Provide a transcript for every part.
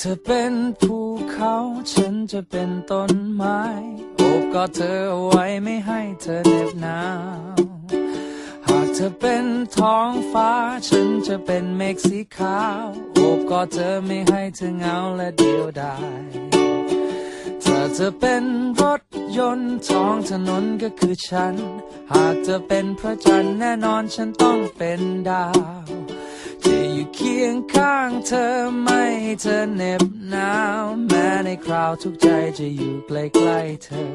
เธอเป็นภูเขาฉันจะเป็นต้นไม้อบกอดเธอไว้ไม่ให้เธอเหน็บหนาว เธอเป็นท้องฟ้า ฉันจะเป็นเมฆสีขาวโอบกอดเธอไม่ให้เธอเหงาและเดียวดายถ้าเธอเป็นรถยนต์ท้องถนนก็คือฉัน หากเธอเป็นพระจันทร์แน่นอนฉันต้องเป็นดาวจะอยู่เคียงข้างเธอไม่ให้เธอเหน็บหนาว แม้ในคราวทุกใจจะอยู่ใกล้ๆเธอ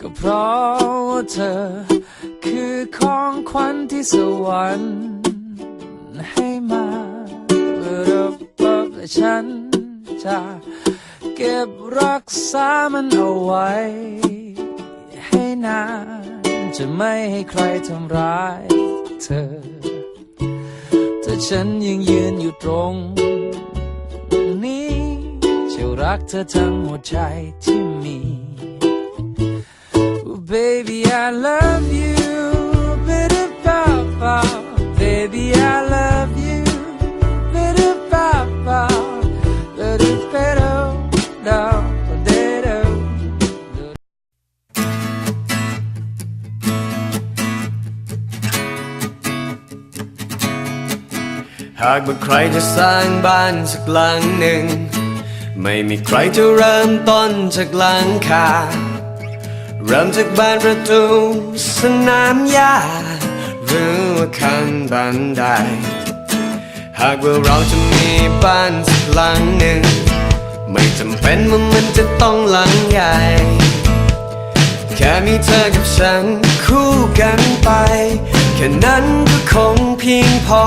ก็เพราะเธอ คือของขวัญที่สวรรค์ให้มารับรับและฉันจะเก็บรักษามันเอาไว้ ให้นาน จะไม่ให้ใครทำร้ายเธอแต่ฉันยังยืนอยู่ตรงนี้จะรักเธอทั้งหัวใจที่มี Oh, baby, I love you. Pop, Baby, I love you. Bitter papa. Bitter pedo. No, potato. หากว่าใครจะสร้างบ้านสักหลังหนึ่ง ไม่มีใครจะเริ่มต้นจากหลังคา เริ่มจากบ้านประตูสนามหญ้า หรือว่าขั้นบันได หากว่าเราจะมีบ้านสักหลังหนึ่ง ไม่จำเป็นว่ามันจะต้องหลังใหญ่ แค่มีเธอกับฉันคู่กันไป แค่นั้นก็คงเพียงพอ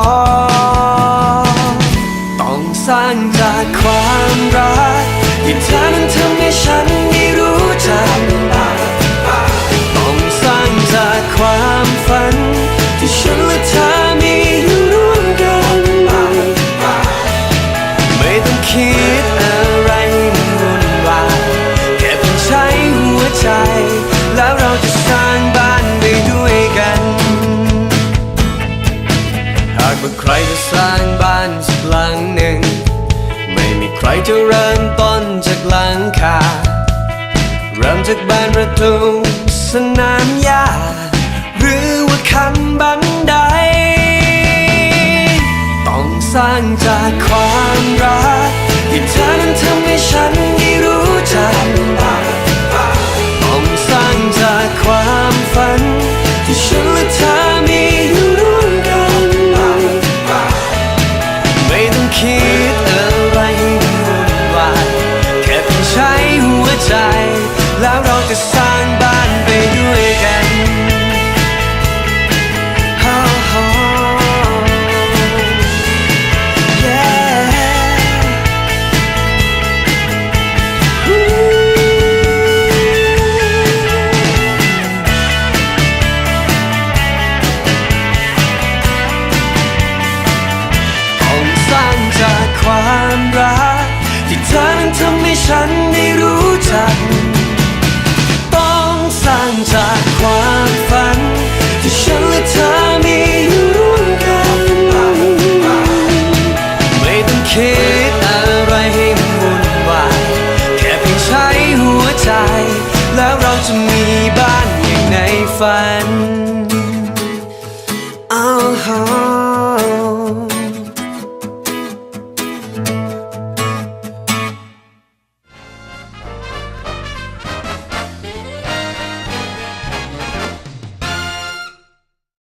ต้องสร้างจากความรักที่เธอนั้นทำให้ฉันได้รู้จักต้องสร้างจากความฝันากว่าใครจะสร้างบ้านสักหลังหนึ่ง ไม่มีใครจะเริ่มต้นจากหลังคา เริ่มจากบ้านประตูสนามหญ้าหรือว่าคันบันได ต้องสร้างจากความรักที่เธอนั้นทำให้ฉันได้รู้จัก ใจ แล้วเราจะสร้างบ้านไปด้วยกัน Oh, oh. Yeah. Ooh. ต้องสร้างจากความรักที่เธอนั้นทำให้ฉัน จัก ต้องสร้างจากความฝัน ที่ฉันและเธอมีอยู่ร่วมกัน ไม่ต้องคิดอะไรให้มันวุ่นวายแค่เพียงใช้หัวใจ แล้วเราจะมีบ้านอย่างในฝัน Oh, oh.